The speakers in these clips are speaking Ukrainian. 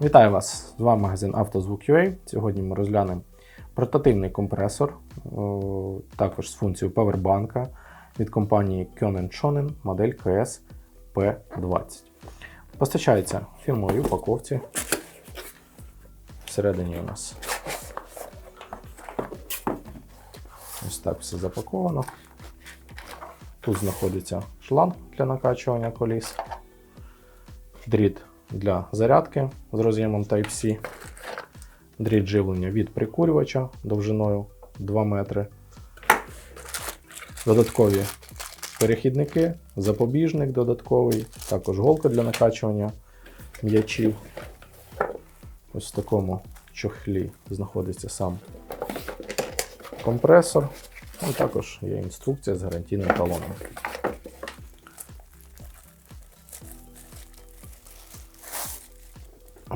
Вітаю вас! З вами магазин «Автозвук.UA». Сьогодні ми розглянемо портативний компресор, також з функцією павербанка від компанії Kyonen Shonen модель KS P20. Постачається в упаковці. Всередині у нас ось так все запаковано. Тут знаходиться шланг для накачування коліс, дріт для зарядки з роз'ємом Type-C, дріт живлення від прикурювача довжиною 2 метри, додаткові перехідники, запобіжник додатковий, також голка для накачування м'ячів. Ось в такому чохлі знаходиться сам компресор. Ну, також є інструкція з гарантійним талоном.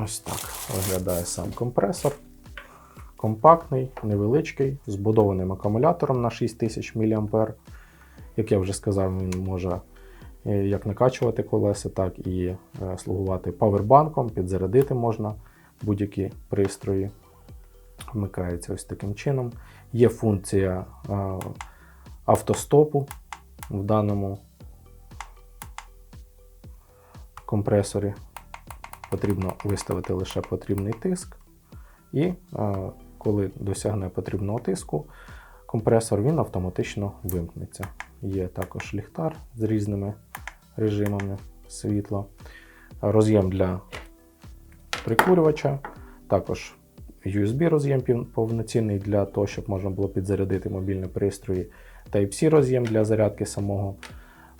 Ось так виглядає сам компресор. Компактний, невеличкий, збудованим акумулятором на 6000 мА. Як я вже сказав, він може е, як накачувати колеса, так і е, слугувати павербанком, підзарядити можна будь-які пристрої. Вмикається ось таким чином. Є функція е, автостопу в даному компресорі. Потрібно виставити лише потрібний тиск. І е, коли досягне потрібного тиску, компресор він автоматично вимкнеться. Є також ліхтар з різними режимами світла, роз'єм для прикурювача, також USB роз'єм повноцінний для того, щоб можна було підзарядити мобільні пристрої, Type-C роз'єм для зарядки самого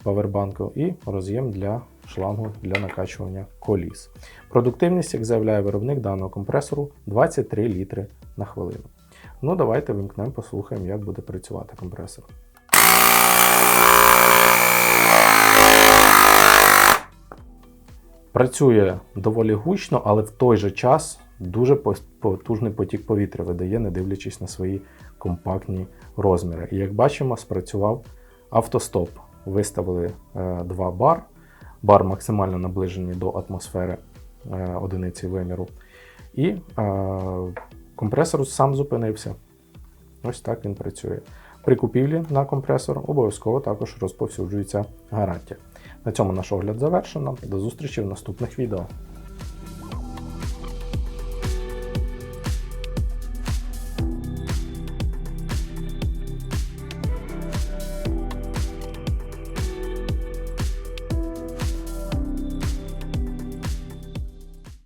павербанку і роз'єм для шлангу для накачування коліс. Продуктивність, як заявляє виробник даного компресору, 23 літри на хвилину. Ну, давайте вимкнемо, послухаємо, як буде працювати компресор. Працює доволі гучно, але в той же час дуже потужний потік повітря видає, не дивлячись на свої компактні розміри. І як бачимо, спрацював автостоп. Виставили е, два бар. Бар максимально наближений до атмосфери е, одиниці виміру. І е, компресор сам зупинився. Ось так він працює. При купівлі на компресор обов'язково також розповсюджується гарантія. На цьому наш огляд завершено. До зустрічі в наступних відео.